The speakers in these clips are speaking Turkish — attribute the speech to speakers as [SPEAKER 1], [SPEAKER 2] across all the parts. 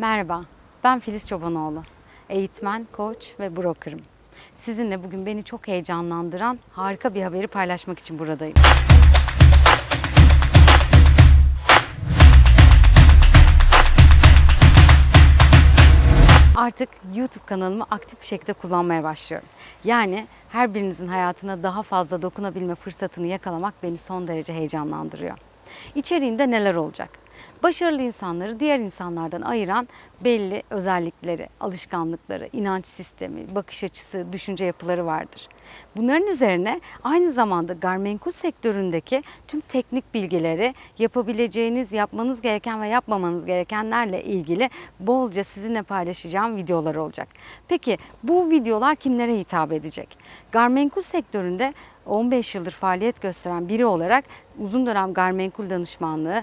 [SPEAKER 1] Merhaba, ben Filiz Çobanoğlu. Eğitmen, koç ve brokerım. Sizinle bugün beni çok heyecanlandıran harika bir haberi paylaşmak için buradayım. Artık YouTube kanalımı aktif bir şekilde kullanmaya başlıyorum. Yani her birinizin hayatına daha fazla dokunabilme fırsatını yakalamak beni son derece heyecanlandırıyor. İçeriğinde neler olacak? Başarılı insanları diğer insanlardan ayıran belli özellikleri, alışkanlıkları, inanç sistemi, bakış açısı, düşünce yapıları vardır. Bunların üzerine aynı zamanda garmenkul sektöründeki tüm teknik bilgileri, yapabileceğiniz, yapmanız gereken ve yapmamanız gerekenlerle ilgili bolca sizinle paylaşacağım videolar olacak. Peki bu videolar kimlere hitap edecek? Garmenkul sektöründe 15 yıldır faaliyet gösteren biri olarak uzun dönem garmenkul danışmanlığı,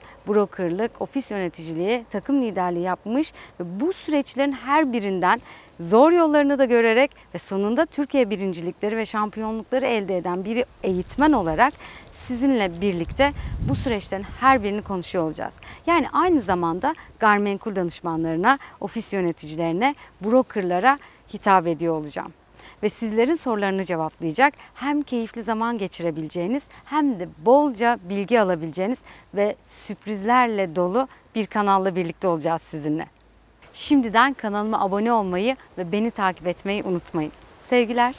[SPEAKER 1] brokerlık, ofis yöneticiliği, takım liderliği yapmış ve bu süreçlerin her birinden zor yollarını da görerek ve sonunda Türkiye birincilikleri ve şampiyonlukları elde eden bir eğitmen olarak sizinle birlikte bu süreçlerin her birini konuşuyor olacağız. Yani aynı zamanda garmenkul danışmanlarına, ofis yöneticilerine, brokerlara hitap ediyor olacağım ve sizlerin sorularını cevaplayacak hem keyifli zaman geçirebileceğiniz hem de bolca bilgi alabileceğiniz ve sürprizlerle dolu bir kanalla birlikte olacağız sizinle. Şimdiden kanalıma abone olmayı ve beni takip etmeyi unutmayın. Sevgiler.